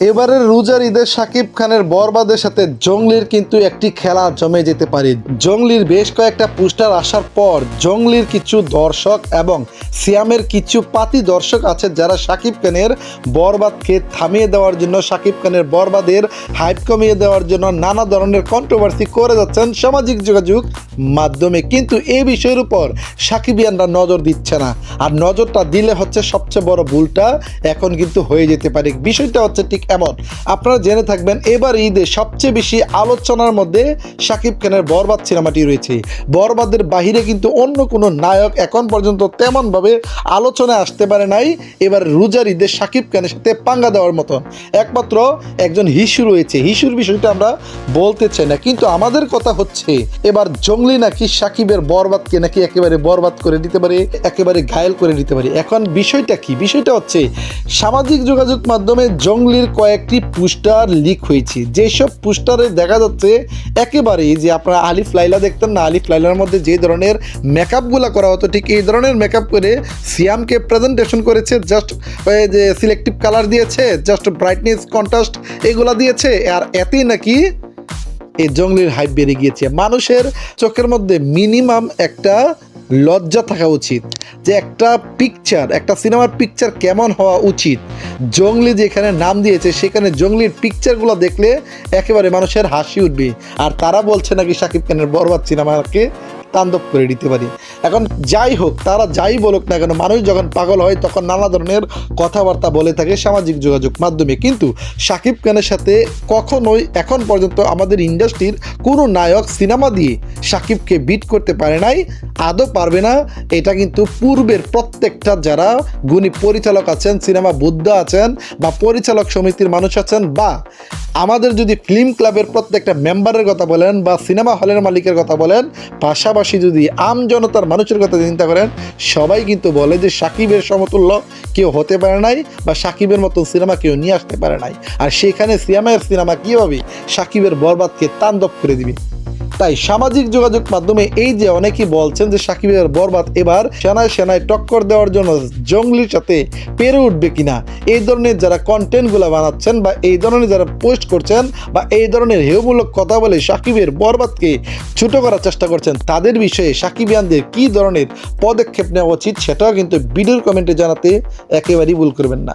এবারের রোজার ঈদে শাকিব খানের বরবাদের সাথে জঙ্গলির কিন্তু একটি খেলা জমে যেতে পারে। জঙ্গলির বেশ কয়েকটা পোস্টার আসার পর জঙ্গলির কিছু দর্শক এবং সিয়ামের কিছু পাতি দর্শক আছে যারা শাকিব খানের বরবাদকে থামিয়ে দেওয়ার জন্য শাকিব খানের বরবাদের হাইপ কমিয়ে দেওয়ার জন্য নানা ধরনের কন্ট্রোভার্সি করে যাচ্ছেন সামাজিক যোগাযোগ মাধ্যমে। কিন্তু এই বিষয়ের উপর সাকিবিয়ানরা নজর দিচ্ছে না। আর নজরটা দিলে হচ্ছে সবচেয়ে বড় ভুলটা এখন কিন্তু হয়ে যেতে পারে। বিষয়টা হচ্ছে ঠিক এমন। আপনারা জেনে থাকবেন, এবার ঈদে সবচেয়ে বেশি আলোচনার মধ্যে শাকিব খানের বরবাদ সিনেমাটি রয়েছে। বরবাদের বাহিরে কিন্তু অন্য কোনো নায়ক এখন পর্যন্ত তেমনভাবে আলোচনায় আসতে পারে নাই। এবার রোজার ঈদে শাকিব খানের সাথে পাঙ্গা দেওয়ার মতন। একমাত্র একজন হিসু রয়েছে। হিসুর বিষয়টা আমরা বলতে চাই না, কিন্তু আমাদের কথা হচ্ছে, এবার জঙ্গলি নাকি সাকিবের বরবাদকে নাকি একেবারে বরবাদ করে দিতে পারে, একেবারে ঘায়েল করে দিতে পারে? এখন বিষয়টা কি? বিষয়টা হচ্ছে, সামাজিক যোগাযোগ মাধ্যমে জঙ্গলির কয়েকটি পোস্টার লিক হয়েছে। যেসব পোস্টারে দেখা যাচ্ছে একেবারেই যে আপনারা আলিফ লাইলা দেখতেন না, আলিফ লাইলার মধ্যে যে ধরনের মেকআপগুলো করা হতো, ঠিক এই ধরনের মেকআপ করে সিয়ামকে প্রেজেন্টেশন করেছে জাস্ট যে সিলেক্টিভ কালার দিয়েছে জাস্ট ব্রাইটনেস কন্ট্রাস্ট এগুলা দিয়েছে, আর এতেই নাকি এই জঙ্গলির হাইপ বেড়ে গিয়েছে। মানুষের চোখের মধ্যে মিনিমাম একটা লজ্জা থাকা উচিত যে একটা পিকচার একটা সিনেমার পিকচার কেমন হওয়া উচিত? জঙ্গলি যেখানে নাম দিয়েছে, সেখানে জঙ্গলির পিকচারগুলো দেখলে একেবারে মানুষের হাসি উঠবে। আর তারা বলছে নাকি শাকিব খানের বরবাদ সিনেমাকে তাণ্ডব করে দিতে পারি এখন যাই হোক, তারা যাই বলুক না কেন, মানুষ যখন পাগল হয়, তখন নানা ধরনের কথাবার্তা বলে থাকে সামাজিক যোগাযোগ মাধ্যমে। কিন্তু শাকিব খানের সাথে কখনোই এখন পর্যন্ত আমাদের ইন্ডাস্ট্রির কোনো নায়ক সিনেমা দিয়ে শাকিবকে বিট করতে পারে নাই, আদৌ পারবে না। এটা কিন্তু পূর্বের প্রত্যেকটা যারা গুণী পরিচালক আছেন, সিনেমা বুদ্ধ আছেন বা পরিচালক সমিতির মানুষ আছেন বা আমাদের যদি ফিল্ম ক্লাবের প্রত্যেকটা মেম্বারের কথা বলেন বা সিনেমা হলের মালিকের কথা বলেন, পাশাপাশি যদি আম জনতার মানুষের কথা চিন্তা করেন, সবাই কিন্তু বলে যে সাকিবের সমতুল্য কেউ হতে পারে নাই বা সাকিবের মতো সিনেমা কেউ নিয়ে আসতে পারে নাই। আর সেখানে সিয়ামায়ের সিনেমা কীভাবে সাকিবের বরবাদকে তাণ্ডব করে দিবে। তাই সামাজিক যোগাযোগ মাধ্যমে এই যে অনেকেই বলছেন যে সাকিবের বরবাদ, এবার সেনায় সেনায় টক্কর দেওয়ার জন্য জঙ্গলির সাথে পেরে উঠবে কিনা? এই ধরনের যারা কন্টেন্টগুলো বানাচ্ছেন বা এই ধরনের যারা পোস্ট করছেন বা এই ধরনের হেয়মূলক কথা বলে সাকিবের বরবাদকে ছোট করার চেষ্টা করছেন, তাদের বিষয়ে সাকিবিয়ানদের কী ধরনের পদক্ষেপ নেওয়া উচিত সেটাও কিন্তু ভিডিওর কমেন্টে জানাতে একেবারেই ভুল করবেন না।